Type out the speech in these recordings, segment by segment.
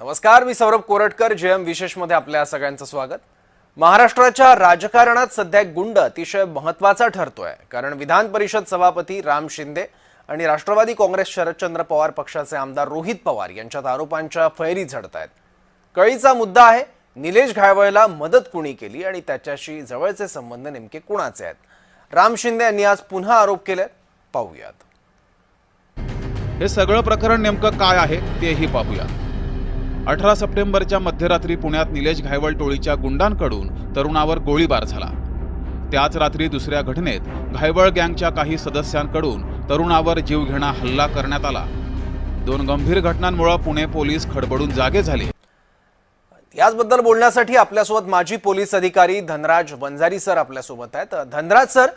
नमस्कार मी सौरभ कोरटकर. जेएम विशेष विशेषमध्ये आपल्या सगळ्यांचं स्वागत. महाराष्ट्राच्या राजकारणात सध्या गुंड अतिशय महत्त्वाचा ठरतोय. कारण विधान परिषद सभापती राम शिंदे आणि राष्ट्रवादी काँग्रेस शरदचंद्र पवार पक्षाचे आमदार रोहित पवार यांच्यात आरोपांच्या फैरी झडत आहेत कळीचा मुद्दा आहे निलेश घायवळला मदत कुणी केली आणि त्याच्याशी जवळचे संबंध नेमके कुणाचे आहेत? राम शिंदे यांनी आज पुन्हा आरोप केले पाहूयात. हे सगळं प्रकरण नेमकं काय आहे तेही पाहूया अठरा सप्टेंबरच्या मध्यरात्री पुण्यात निलेश घायवळ टोळीच्या गुंडांकडून तरुणावर गोळीबार झाला. त्याच रात्री दुसऱ्या घटनेत घायवळ गँगच्या काही सदस्यांकडून तरुणावर जीवघेणा हल्ला करण्यात आला. दोन गंभीर घटनांमुळे पुणे पोलीस खडबडून जागे झाले. याचबद्दल बोलण्यासाठी आपल्यासोबत माजी पोलीस अधिकारी धनराज वंजारी सर आपल्यासोबत आहेत. धनराज सर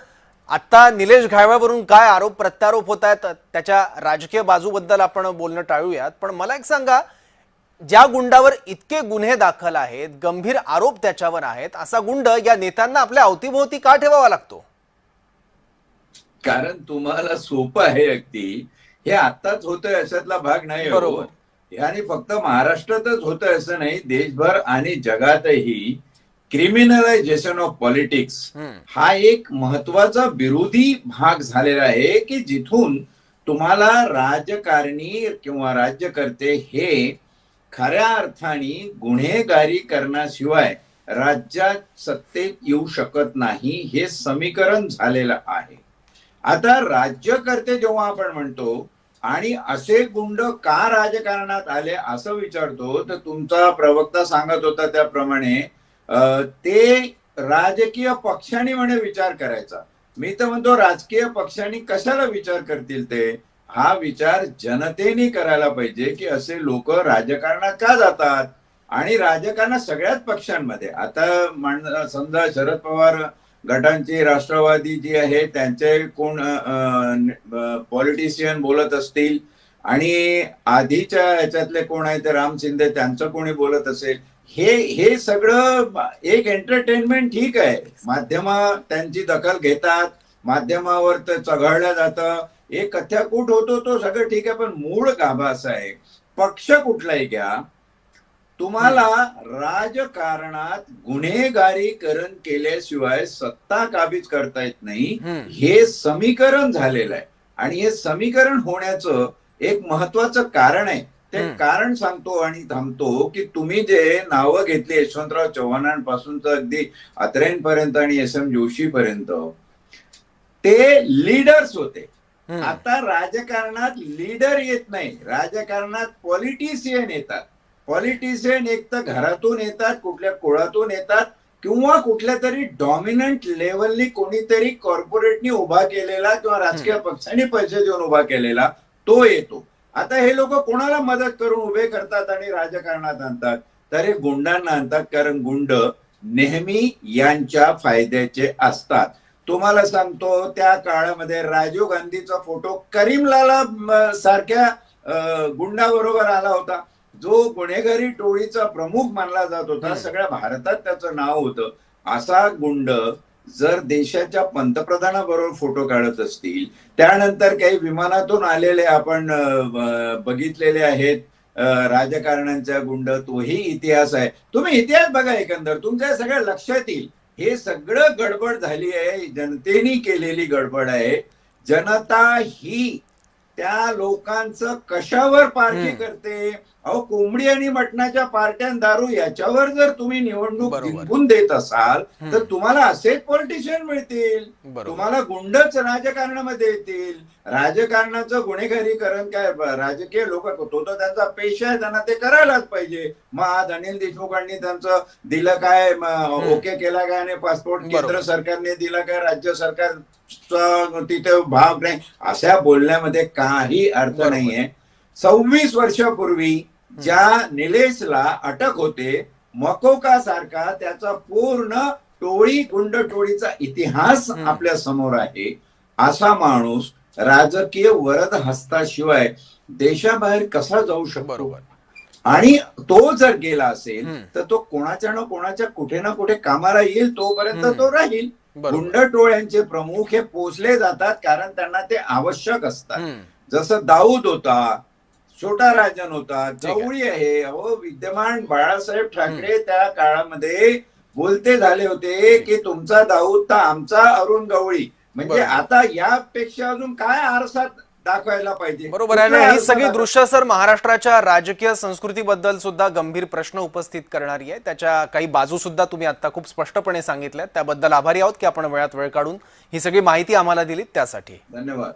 आता निलेश घायवळवरून काय आरोप प्रत्यारोप होत आहेत? त्याच्या राजकीय बाजूबद्दल आपण बोलणं टाळूयात. पण मला एक सांगा ज्या गुंडावर इतके गुन्हे दाखल आहेत गंभीर आरोप त्याच्यावर आहेत असा गुंड या नेत्यांना आपल्या अवतीभोवती का ठेवावा लागतो कारण तुम्हाला सोपं आहे अगदी हे आताच होतंय अशातला भाग नाही. बरोबर. हे आणि फक्त महाराष्ट्रातच होतंय असं नाही देशभर आणि जगातही क्रिमिनलायझेशन ऑफ पॉलिटिक्स. हा एक महत्त्वाचा विरोधी भाग झालेला आहे की जिथून तुम्हाला राजकारणी किंवा राज्यकर्ते हे खऱ्या अर्थाने गुन्हेगारी करण्याशिवाय राज्यात सत्तेत येऊ शकत नाही हे समीकरण झालेलं आहे. आता राज्यकर्ते जेव्हा आपण म्हणतो आणि असे गुंड का राजकारणात आले? असं विचारतो तर तुमचा प्रवक्ता सांगत होता त्याप्रमाणे ते राजकीय पक्षांनी म्हणे विचार करायचा. मी तर म्हणतो राजकीय पक्षांनी कशाला विचार करतील ते? हा विचार जनतेने करायला पाहिजे की असे लोक राजकारणात का जातात? आणि राजकारणात सगळ्याच पक्षांमध्ये. आता समजा शरद पवार गटांची राष्ट्रवादी जी आहे त्यांचे कोण पॉलिटिशियन बोलत असतील आणि आधीच्या याच्यातले कोण आहे ते राम शिंदे त्यांचं कोणी बोलत असेल हे हे सगळं एक एंटरटेनमेंट ठीक आहे. माध्यम त्यांची दखल घेतात. माध्यमावर ते चघळलं जातं. एक कथ्याकूट होतो तो सगळं ठीक आहे पण मूळ गाभा असा आहे पक्ष कुठलाही घ्या तुम्हाला राजकारणात गुन्हेगारीकरण केल्याशिवाय सत्ता काबीज करता येत नाही. हे समीकरण झालेलं आहे आणि हे समीकरण होण्याचं एक महत्वाचं कारण आहे ते. कारण सांगतो आणि थांबतो की तुम्ही जे नावं घेतली यशवंतराव चव्हाणांपासून तर अगदी अत्रेंपर्यंत आणि एस एम जोशी पर्यंत ते लीडर्स होते. आता राजकारणात लीडर येत नाही. राजकारणात पॉलिटिशियन येतात. पॉलिटिशियन एक तर घरातून येतात कुठल्या कुळातून येतात किंवा कुठल्या तरी डॉमिनंट लेवलनी कोणीतरी कॉर्पोरेटनी उभा केलेला किंवा राजकीय पक्षांनी पैसे देऊन उभा केलेला तो येतो. आता हे लोक कोणाला मदत करून उभे करतात आणि राजकारणात आणतात? तर हे गुंडांना आणतात. कारण गुंड नेहमी यांच्या फायद्याचे असतात. तुम्हाला सांगतो त्या काळामध्ये राजीव गांधीचा फोटो करीमलाला सारख्या गुंडाबरोबर आला होता. जो गुन्हेगारी टोळीचा प्रमुख मानला जात होता. सगळ्या भारतात त्याचं नाव होतं. असा गुंड जर देशाच्या पंतप्रधानाबरोबर फोटो काढत असतील त्यानंतर काही विमानातून आलेले आपण बघितलेले आहेत राजकारण्यांचा गुंड तोही इतिहास आहे. तुम्ही इतिहास बघा एकंदर तुमच्या सगळ्या लक्षात येईल. हे सगळं गडबड झाली आहे. जनतेने केलेली गडबड आहे. जनता ही त्या लोकांचं कशावर पार्टी. करते? अहो कोंबडी आणि मटणाच्या पार्ट्या दारू याच्यावर जर तुम्ही निवडणूक. जिंकून देत असाल. तर तुम्हाला असेच पॉलिटिशियन मिळतील तुम्हाला गुंडच राजकारणामध्ये येतील राजकारणाचं गुन्हेगारीकरण काय राजकीय लोक तो तर त्यांचा पेशा आहे त्यांना ते करायलाच पाहिजे मग आज अनिल देशमुखांनी त्यांचं दिलं काय. ओके केला काय आणि पासपोर्ट. केंद्र सरकारने दिला काय राज्य सरकारचा तिथे भाग नाही अशा बोलण्यामध्ये काही अर्थ. नाहीये सव्वीस वर्षापूर्वी ज्या निलेशला अटक होते मकोका सारखा त्याचा पूर्ण टोळी गुंड टोळीचा इतिहास. आपल्यासमोर आहे असा माणूस राजकीय वरद हस्ताशिवाय देशाबाहेर कसा जाऊ शकतो बरोबर आणि तो जर गेला असेल. तर तो कोणाच्या ना कोणाच्या कुठे ना कुठे कामाला येईल तोपर्यंत. तो राहील गुंड टोळ्यांचे प्रमुख हे पोचले जातात कारण त्यांना ते आवश्यक असतात. जसं दाऊद होता छोटा राजन होता. गवळी आहे. अहो विद्यमान बाळासाहेब ठाकरे त्या काळामध्ये बोलते झाले होते की तुमचा दाऊद तर आमचा अरुण गवळी. म्हणजे. आता यापेक्षा अजून काय आरसा दाखवायला पाहिजे? बरोबर आहे आणि ही सगळी दृश्य सर महाराष्ट्राच्या राजकीय संस्कृतीबद्दल सुद्धा गंभीर प्रश्न उपस्थित करणारी आहे. त्याच्या काही बाजू सुद्धा तुम्ही आता खूप स्पष्टपणे सांगितल्यात. त्याबद्दल आभारी आहोत की आपण वेळात वेळ काढून ही सगळी माहिती आम्हाला दिलीत. त्यासाठी. धन्यवाद.